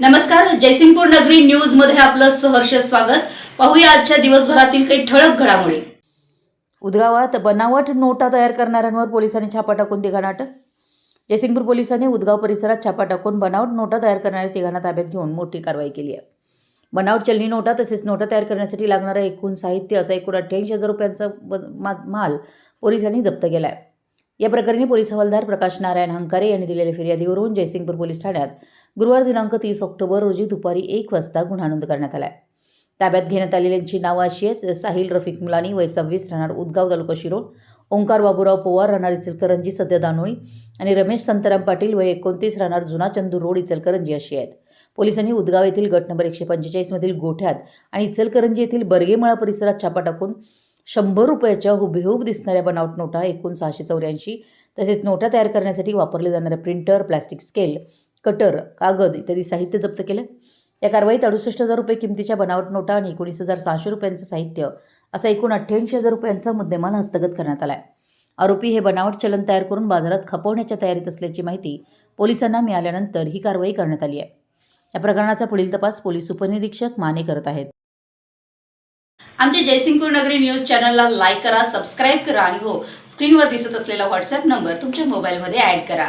नमस्कार जयसिंगपूर नगरी न्यूजमध्ये आपलं सहर्ष स्वागत. पाहूया आजच्या दिवसभरातील काही ठळक घडामोडी. उदगावात बनावट नोटा तयार करणाऱ्यांवर पोलिसांनी छापा टाकून तिघांना अटक जयसिंगपूर पोलिसांनी उदगाव परिसरात छापा टाकून बनावट नोटा तयार करणाऱ्या तिघांना ताब्यात घेऊन मोठी कारवाई केली आहे. बनावट चलनी नोटा तसेच नोटा तयार करण्यासाठी लागणारं एकूण साहित्य असा एकूण अठ्ठ्याऐंशी हजार रुपयांचा माल पोलिसांनी जप्त केला आहे या प्रकरणी पोलीस हवालदार प्रकाश नारायण हंकारे यांनी दिलेल्या फिर्यादीवरून जयसिंगपूर पोलीस ठाण्यात गुरुवार दिनांक तीस ऑक्टोबर रोजी दुपारी एक वाजता गुन्हा नोंद करण्यात आला आहे ताब्यात घेण्यात आलेल्यांची नावं अशी आहेत साहिल रफिक मुलानी वय सव्वीस राहणार उदगाव तालुका शिरोळ ओंकार बाबूराव पवार राहणार इचलकरंजी सध्या दानोळी आणि रमेश संतराम पाटील वय एकोणतीस राहणार जुना चंदूर रोड इचलकरंजी अशी आहेत. पोलिसांनी उदगाव येथील गट नंबर एकशे पंचेचाळीसमधील गोठ्यात आणि इचलकरंजी येथील बर्गेमळा परिसरात छापा टाकून शंभर रुपयाच्या हुबेहूब दिसणाऱ्या बनावट नोटा एकूण सहाशे चौऱ्याऐंशी तसेच नोटा तयार करण्यासाठी वापरले जाणारे प्रिंटर प्लॅस्टिक स्केल कटर कागद इत्यादी साहित्य जप्त केलं. या कारवाईत अडुसष्ट हजार रुपये किमतीच्या बनावट नोटा आणि एकोणीस हजार सहाशे रुपयांचं साहित्य असा एकूण अठ्ठ्याऐंशी हजार रुपयांचा मुद्देमाल हस्तगत करण्यात आला आहे आरोपी हे बनावट चलन तयार करून बाजारात खपवण्याच्या तयारीत असल्याची माहिती पोलिसांना मिळाल्यानंतर ही कारवाई करण्यात आली आहे. या प्रकरणाचा पुढील तपास पोलीस उपनिरीक्षक माने करत आहेत. आमच्या जयसिंगपूर नगरी न्यूज चॅनलला लाईक करा सबस्क्राईब करा आणि हो स्क्रीनवर दिसत असलेला व्हॉट्सअप नंबर तुमच्या मोबाईलमध्ये ऍड करा.